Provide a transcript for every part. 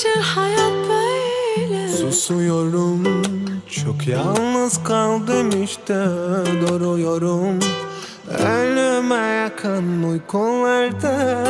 için hayat böyle. Susuyorum çok yalnız kaldım işte duruyorum. Ölüme yakın uykularda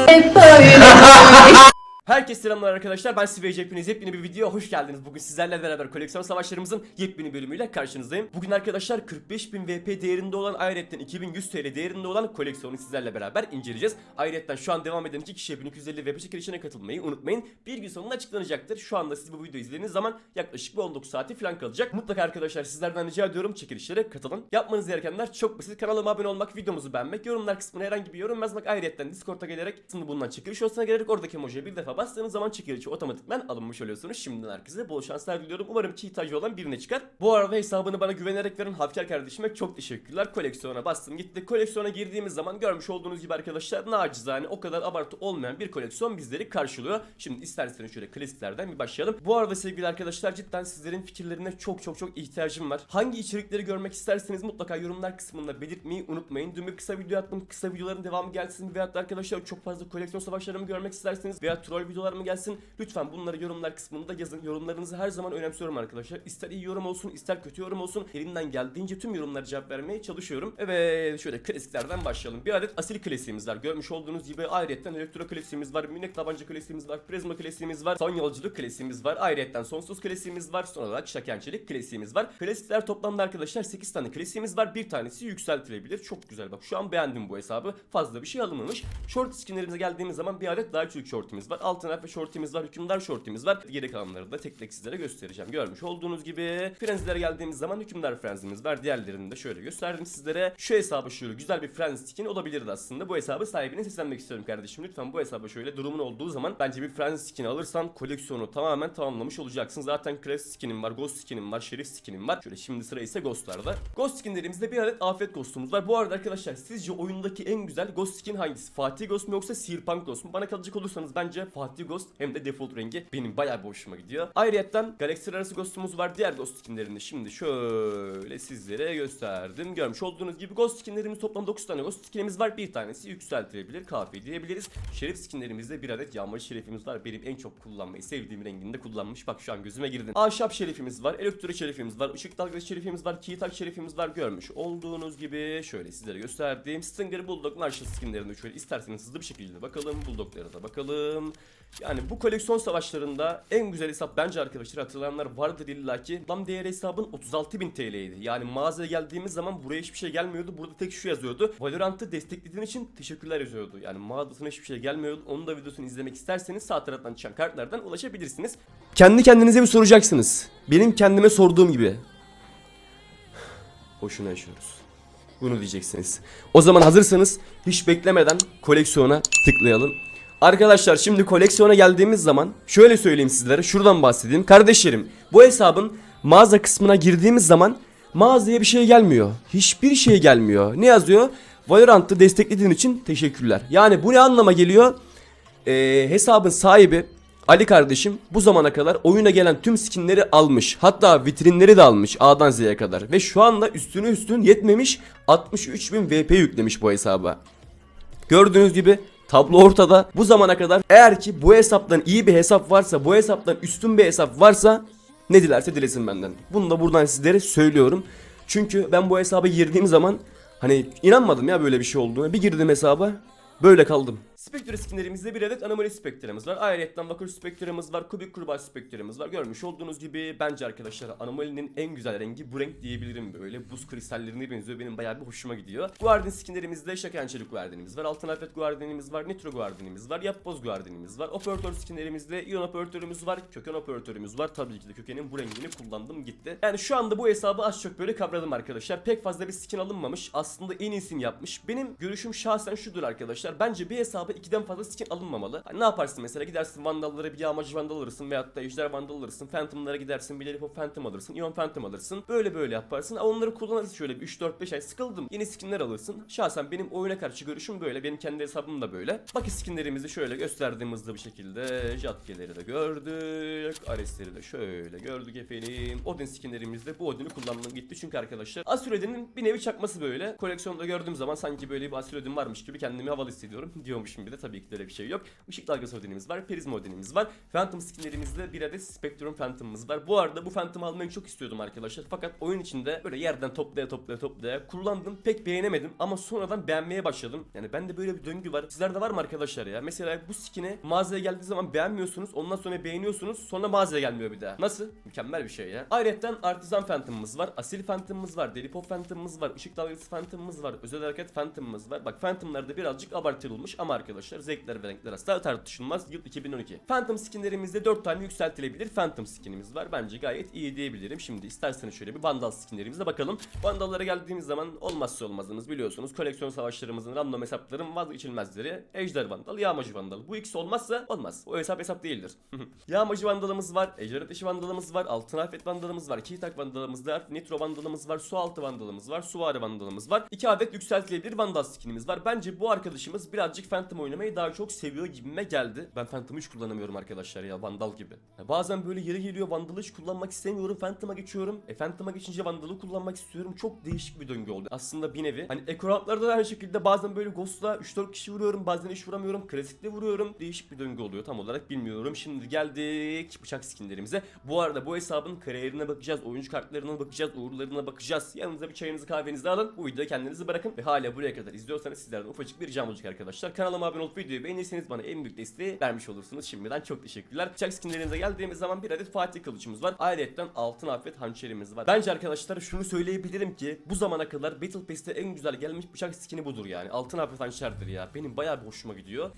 Herkese selamlar arkadaşlar. Ben Sivej hepiniz yepyeni bir videoya hoş geldiniz. Bugün sizlerle beraber koleksiyon savaşlarımızın yepyeni bölümüyle karşınızdayım. Bugün arkadaşlar 45.000 VP değerinde olan ayrıyetten 2100 TL değerinde olan koleksiyonu sizlerle beraber inceleyeceğiz. Ayrıyetten şu an devam eden iki kişiye 1250 VP çekilişine katılmayı unutmayın. Bir gün sonunda açıklanacaktır. Şu anda siz bu videoyu izlediğiniz zaman yaklaşık bir 19 saati falan kalacak. Mutlaka arkadaşlar sizlerden rica ediyorum çekilişlere katılın. Yapmanız gerekenler çok basit. Kanalıma abone olmak, videomuzu beğenmek, yorumlar kısmına herhangi bir yorum yazmak ayrıyetten Discord'a gelerek şimdi bundan çekiliş olsuna gelerek oradaki emojiye bir defa bastığınız zaman çekilişi otomatikman alınmış oluyorsunuz. Şimdiden herkese bol şanslar diliyorum. Umarım ki ihtiyacı olan birine çıkar. Bu arada hesabını bana güvenerek veren Hafker kardeşime çok teşekkürler. Koleksiyona bastım gitti. Koleksiyona girdiğimiz zaman görmüş olduğunuz gibi arkadaşlar nacizane o kadar abartı olmayan bir koleksiyon bizleri karşılıyor. Şimdi isterseniz şöyle klasiklerden bir başlayalım. Bu arada sevgili arkadaşlar cidden sizlerin fikirlerine çok çok çok ihtiyacım var. Hangi içerikleri görmek isterseniz mutlaka yorumlar kısmında belirtmeyi unutmayın. Dün bir kısa video attım. Kısa videoların devamı gelsin. Veyahut da arkadaşlar çok fazla koleksiyon savaşlarımı görmek isterseniz veya troll videolar mı gelsin? Lütfen bunları yorumlar kısmında yazın. Yorumlarınızı her zaman önemsiyorum arkadaşlar. İster iyi yorum olsun, ister kötü yorum olsun. Elimden geldiğince tüm yorumlara cevap vermeye çalışıyorum. Evet şöyle klasiklerden başlayalım. Bir adet asil klasiğimiz var. Görmüş olduğunuz gibi ayrıyetten elektro klasiğimiz var. Minik tabanca klasiğimiz var. Prizma klasiğimiz var. Son yolculuk klasiğimiz var. Ayrıyetten sonsuz klasiğimiz var. Son olarak şakençelik klasiğimiz var. Klasikler toplamda arkadaşlar 8 tane klasiğimiz var. Bir tanesi yükseltilebilir. Çok güzel bak şu an beğendim bu hesabı. Fazla bir şey alınmamış. Short skinlerimize geldiğimiz zaman bir adet daha çocuk shortimiz var. Altın harf ve shortimiz var. Hükümdar shortimiz var. Geri kalanları da tek tek sizlere göstereceğim. Görmüş olduğunuz gibi frenzilere geldiğimiz zaman hükümdar frenzimiz var. Diğerlerini de şöyle gösterdim sizlere. Şu hesabı şöyle güzel bir frenz skin olabilirdi aslında. Bu hesabı sahibine seslenmek istiyorum kardeşim. Lütfen bu hesabı şöyle durumun olduğu zaman bence bir frenz skin alırsan koleksiyonu tamamen tamamlamış olacaksın. Zaten Crash skinim var, Ghost skinim var, Şerif skinim var. Şöyle şimdi sıra ise Ghost'larda. Ghost skinlerimizde bir adet afet Ghost'umuz var. Bu arada arkadaşlar sizce oyundaki en güzel Ghost skin hangisi? Fatih Ghost mu yoksa Searpunk Ghost mu? Bana kalacak olursanız bence Fatih Ghost hem de default rengi benim bayağı bir hoşuma gidiyor. Ayrıyeten Galaxy arası Ghost'umuz var. Diğer Ghost skinlerini şimdi şöyle sizlere gösterdim. Görmüş olduğunuz gibi Ghost skinlerimiz toplam 9 tane Ghost skinimiz var. Bir tanesi yükseltilebilir. Kafi diyebiliriz. Şerif skinlerimizde bir adet yağmur şerefimiz var. Benim en çok kullanmayı sevdiğim renginde kullanmış. Bak şu an gözüme girdin. Ahşap şerifimiz var. Elektro şerifimiz var. Işık dalgası şerifimiz var. Keytag şerifimiz var. Görmüş olduğunuz gibi şöyle sizlere gösterdiğim Stinger Bulldog Marshall skinlerine şöyle isterseniz hızlı bir şekilde bakalım. Bulldoglara da bakalım. Yani bu koleksiyon savaşlarında en güzel hesap bence arkadaşlar hatırlayanlar vardır illaki. Lan değer hesabın 36.000 TL'ydi. Yani mağazaya geldiğimiz zaman buraya hiçbir şey gelmiyordu. Burada tek şu yazıyordu. Valorant'ı desteklediğin için teşekkürler yazıyordu. Yani mağazasına hiçbir şey gelmiyordu. Onun da videosunu izlemek isterseniz sağ taraftan çıkan kartlardan ulaşabilirsiniz. Kendi kendinize bir soracaksınız. Benim kendime sorduğum gibi. Boşuna yaşıyoruz. Bunu diyeceksiniz. O zaman hazırsanız hiç beklemeden koleksiyona tıklayalım. Arkadaşlar şimdi koleksiyona geldiğimiz zaman şöyle söyleyeyim sizlere şuradan bahsedeyim. Kardeşlerim bu hesabın mağaza kısmına girdiğimiz zaman mağazaya bir şey gelmiyor. Hiçbir şey gelmiyor. Ne yazıyor? Valorant'ı desteklediğin için teşekkürler. Yani bu ne anlama geliyor? Ee, hesabın sahibi Ali kardeşim bu zamana kadar oyuna gelen tüm skinleri almış. Hatta vitrinleri de almış A'dan Z'ye kadar. Ve şu anda üstüne üstün yetmemiş 63.000 VP yüklemiş bu hesaba. Gördüğünüz gibi tablo ortada. Bu zamana kadar eğer ki bu hesaptan iyi bir hesap varsa, bu hesaptan üstün bir hesap varsa ne dilerse dilesin benden. Bunu da buradan sizlere söylüyorum. Çünkü ben bu hesaba girdiğim zaman hani inanmadım ya böyle bir şey olduğuna. Bir girdim hesaba Böyle kaldım. Spectre skinlerimizde bir adet anomali Spectre'miz var. Ayrıca Vakur Spectre'miz var. Kubik kurbağa Spectre'miz var. Görmüş olduğunuz gibi bence arkadaşlar anomalinin en güzel rengi bu renk diyebilirim böyle. Buz kristallerine benziyor. Benim bayağı bir hoşuma gidiyor. Guardian skinlerimizde şakençelik Guardian'imiz var. Altın Alfred Guardian'imiz var. Nitro Guardian'imiz var. Yapboz Guardian'imiz var. Operatör skinlerimizde iyon operatörümüz var. Köken operatörümüz var. Tabii ki de kökenin bu rengini kullandım gitti. Yani şu anda bu hesabı az çok böyle kavradım arkadaşlar. Pek fazla bir skin alınmamış. Aslında en iyisini yapmış. Benim görüşüm şahsen şudur arkadaşlar. Bence bir hesaba ikiden fazla skin alınmamalı. Hani ne yaparsın mesela gidersin vandallara bir yağmacı vandal alırsın veyahut da ejder vandal alırsın. Phantom'lara gidersin bir Lollipop Phantom alırsın. Ion Phantom alırsın. Böyle böyle yaparsın. Aa, Onları kullanırsın şöyle bir 3-4-5 ay sıkıldım. Yeni skinler alırsın. Şahsen benim oyuna karşı görüşüm böyle. Benim kendi hesabım da böyle. Bak skinlerimizi şöyle gösterdiğim hızlı bir şekilde. Jatkeleri de gördük. Aresleri de şöyle gördük efendim. Odin skinlerimizde bu Odin'i kullandım gitti. Çünkü arkadaşlar Asur bir nevi çakması böyle. Koleksiyonda gördüğüm zaman sanki böyle bir Asur Odin varmış gibi kendimi havalı hissediyorum diyormuşum Şimdi de tabii ki de öyle bir şey yok. Işık dalgası modelimiz var. Prizma modelimiz var. Phantom skinlerimizde bir adet Spectrum Phantom'ımız var. Bu arada bu Phantom almayı çok istiyordum arkadaşlar. Fakat oyun içinde böyle yerden toplaya toplaya toplaya kullandım. Pek beğenemedim ama sonradan beğenmeye başladım. Yani bende böyle bir döngü var. Sizlerde var mı arkadaşlar ya? Mesela bu skin'i mağazaya geldiği zaman beğenmiyorsunuz. Ondan sonra beğeniyorsunuz. Sonra mağazaya gelmiyor bir daha. Nasıl? Mükemmel bir şey ya. Ayrıca Artisan Phantom'ımız var. Asil Phantom'ımız var. Deli Pop Phantom'ımız var. Işık dalgası Phantom'ımız var. Özel hareket Phantom'ımız var. Bak Phantom'larda birazcık abartılmış ama arkadaşlar zevkler ve renkler asla tartışılmaz. Yıl 2012. Phantom skinlerimizde 4 tane yükseltilebilir Phantom skinimiz var. Bence gayet iyi diyebilirim. Şimdi isterseniz şöyle bir Vandal skinlerimize bakalım. Vandallara geldiğimiz zaman olmazsa olmazınız biliyorsunuz. Koleksiyon savaşlarımızın random hesapların vazgeçilmezleri. Ejder Vandal, Yağmacı Vandal. Bu ikisi olmazsa olmaz. O hesap hesap değildir. Yağmacı Vandalımız var. Ejder Ateşi Vandalımız var. Altın Afet Vandalımız var. Kitak Vandalımız var. Nitro Vandalımız var. Su altı Vandalımız var. Suvari Vandalımız var. 2 adet yükseltilebilir Vandal skinimiz var. Bence bu arkadaşımız birazcık Phantom oynamayı daha çok seviyor gibime geldi. Ben Phantom'ı hiç kullanamıyorum arkadaşlar ya Vandal gibi. Ya bazen böyle yeri geliyor Vandal'ı hiç kullanmak istemiyorum. Phantom'a geçiyorum. E Phantom'a geçince Vandal'ı kullanmak istiyorum. Çok değişik bir döngü oldu. Aslında bir nevi. Hani ekoratlarda da aynı şekilde bazen böyle Ghost'la 3-4 kişi vuruyorum. Bazen hiç vuramıyorum. Klasikle vuruyorum. Değişik bir döngü oluyor. Tam olarak bilmiyorum. Şimdi geldik bıçak skinlerimize. Bu arada bu hesabın kariyerine bakacağız. Oyuncu kartlarına bakacağız. Uğurlarına bakacağız. Yanınıza bir çayınızı kahvenizi alın. Bu videoya kendinizi bırakın. Ve hala buraya kadar izliyorsanız sizlerden ufacık bir ricam olacak arkadaşlar. Kanalıma abone olup videoyu beğenirseniz bana en büyük desteği vermiş olursunuz. Şimdiden çok teşekkürler. Bıçak skinlerimize geldiğimiz zaman bir adet Fatih kılıçımız var. Ayrıca altın afet hançerimiz var. Bence arkadaşlar şunu söyleyebilirim ki bu zamana kadar Battle Pass'te en güzel gelmiş bıçak skini budur yani. Altın afet hançerdir ya. Benim bayağı bir hoşuma gidiyor.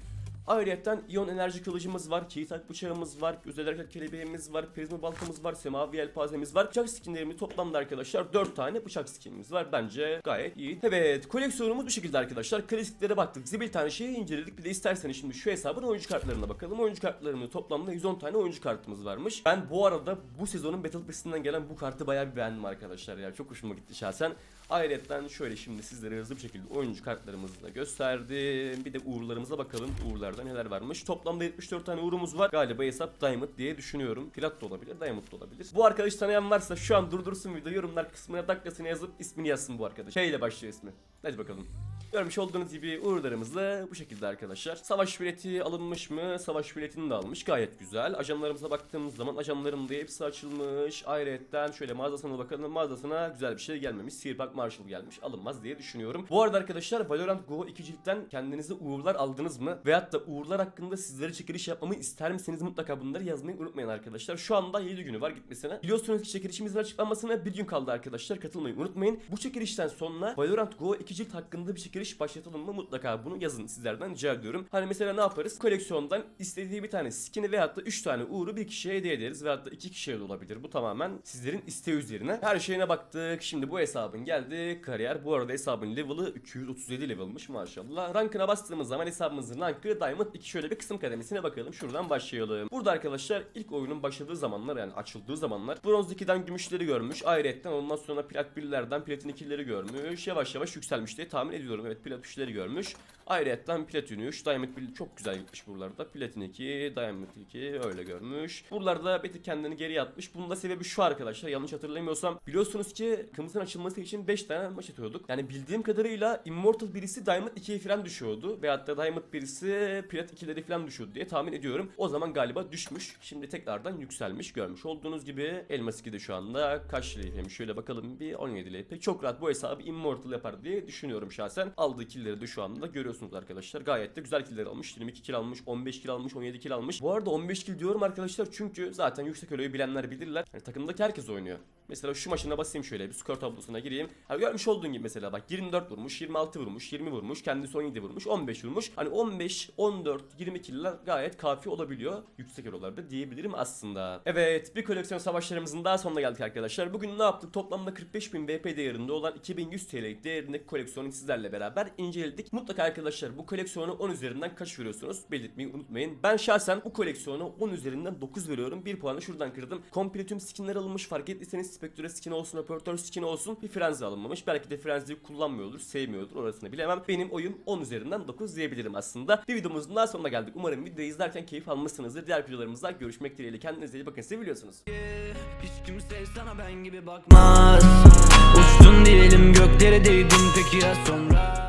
Ayrıca iyon enerji kılıcımız var, kitak bıçağımız var, özel hareket kelebeğimiz var, prizma baltamız var, semavi yelpazemiz var. Bıçak skinlerimiz toplamda arkadaşlar 4 tane bıçak skinimiz var. Bence gayet iyi. Evet koleksiyonumuz bu şekilde arkadaşlar. Klasiklere baktık. Zibil tane şeyi inceledik. Bir de isterseniz şimdi şu hesabın oyuncu kartlarına bakalım. Oyuncu kartlarının toplamda 110 tane oyuncu kartımız varmış. Ben bu arada bu sezonun Battle Pass'inden gelen bu kartı bayağı bir beğendim arkadaşlar ya. Çok hoşuma gitti şahsen. Ayrıca şöyle şimdi sizlere hızlı bir şekilde oyuncu kartlarımızı da gösterdim. Bir de uğurlarımıza bakalım. Uğurlarda neler varmış. Toplamda 74 tane uğurumuz var. Galiba hesap Diamond diye düşünüyorum. Plat da olabilir, Diamond da olabilir. Bu arkadaş tanıyan varsa şu an durdursun videoyu yorumlar kısmına dakikasını yazıp ismini yazsın bu arkadaş. Şeyle başlıyor ismi. Hadi bakalım. Görmüş olduğunuz gibi uğurlarımız da bu şekilde arkadaşlar. Savaş bileti alınmış mı? Savaş biletini de almış. Gayet güzel. Ajanlarımıza baktığımız zaman ajanların da hepsi açılmış. Ayrıca şöyle mağazasına bakalım. Mağazasına güzel bir şey gelmemiş. Sihirbaz Marshall gelmiş. Alınmaz diye düşünüyorum. Bu arada arkadaşlar Valorant Go 2 ciltten kendinize uğurlar aldınız mı? Veyahut da uğurlar hakkında sizlere çekiliş yapmamı ister misiniz? Mutlaka bunları yazmayı unutmayın arkadaşlar. Şu anda 7 günü var gitmesine. Biliyorsunuz ki çekilişimizin açıklanmasına bir gün kaldı arkadaşlar. Katılmayı unutmayın. Bu çekilişten sonra Valorant Go 2 cilt hakkında bir çekiliş başlatalım mı? Mutlaka bunu yazın sizlerden rica ediyorum. Hani mesela ne yaparız? Koleksiyondan istediği bir tane skin'i veyahut da 3 tane uğuru bir kişiye hediye ederiz. Veyahut da 2 kişiye de olabilir. Bu tamamen sizlerin isteği üzerine. Her şeyine baktık. Şimdi bu hesabın geldi. Kariyer. Bu arada hesabın level'ı 237 level'mış maşallah. Rankına bastığımız zaman hesabımızın rankı Diamond 2 şöyle bir kısım kademesine bakalım. Şuradan başlayalım. Burada arkadaşlar ilk oyunun başladığı zamanlar yani açıldığı zamanlar bronz 2'den gümüşleri görmüş. Ayrıca ondan sonra plat 1'lerden platin 2'leri görmüş. Yavaş yavaş yükselmiş diye tahmin ediyorum. Evet plat 3'leri görmüş. Ayrıca platin 3, Diamond 1 çok güzel gitmiş buralarda. Platin 2, Diamond 2 öyle görmüş. Buralarda Betty kendini geriye atmış. Bunun da sebebi şu arkadaşlar yanlış hatırlamıyorsam. Biliyorsunuz ki kımızın açılması için 5 tane maç atıyorduk. Yani bildiğim kadarıyla Immortal birisi Diamond 2'ye falan düşüyordu. Veyahut da Diamond birisi Plat 2'leri falan düşüyordu diye tahmin ediyorum. O zaman galiba düşmüş. Şimdi tekrardan yükselmiş görmüş olduğunuz gibi. Elmas 2 de şu anda kaç liraymış şöyle bakalım bir 17 liraya. Çok rahat bu hesabı Immortal yapar diye düşünüyorum şahsen. Aldığı killleri de şu anda görüyorsunuz arkadaşlar. Gayet de güzel killer almış. 22 kill almış, 15 kill almış, 17 kill almış. Bu arada 15 kill diyorum arkadaşlar çünkü zaten yüksek eloyu bilenler bilirler. Hani takımdaki herkes oynuyor. Mesela şu maçına basayım şöyle bir skor tablosuna gireyim. Ha görmüş olduğun gibi mesela bak 24 vurmuş, 26 vurmuş, 20 vurmuş, kendisi 17 vurmuş, 15 vurmuş. Hani 15, 14, 20 killer gayet kafi olabiliyor. Yüksek elolarda diyebilirim aslında. Evet bir koleksiyon savaşlarımızın daha sonuna geldik arkadaşlar. Bugün ne yaptık? Toplamda 45.000 VP değerinde olan 2100 TL değerindeki koleksiyonu sizlerle beraber inceledik. Mutlaka arkadaşlar bu koleksiyonu 10 üzerinden kaç veriyorsunuz? Belirtmeyi unutmayın. Ben şahsen bu koleksiyonu 10 üzerinden 9 veriyorum. Bir puanı şuradan kırdım. Komple tüm skinler alınmış. Fark ettiyseniz Spectre skin olsun, operatör skin olsun. Bir frenzi alınmamış. Belki de frenziyi kullanmıyordur, sevmiyordur. Orasını bilemem. Benim oyun 10 üzerinden 9 diyebilirim aslında. Bir videomuzun daha sonuna geldik. Umarım videoyu izlerken keyif almışsınızdır. Diğer videolarımızda görüşmek dileğiyle. Kendinize iyi bakın. Seviyorsunuz. Hiç kimse sana ben gibi bakmaz Uçtun diyelim göklere değdin peki ya sonra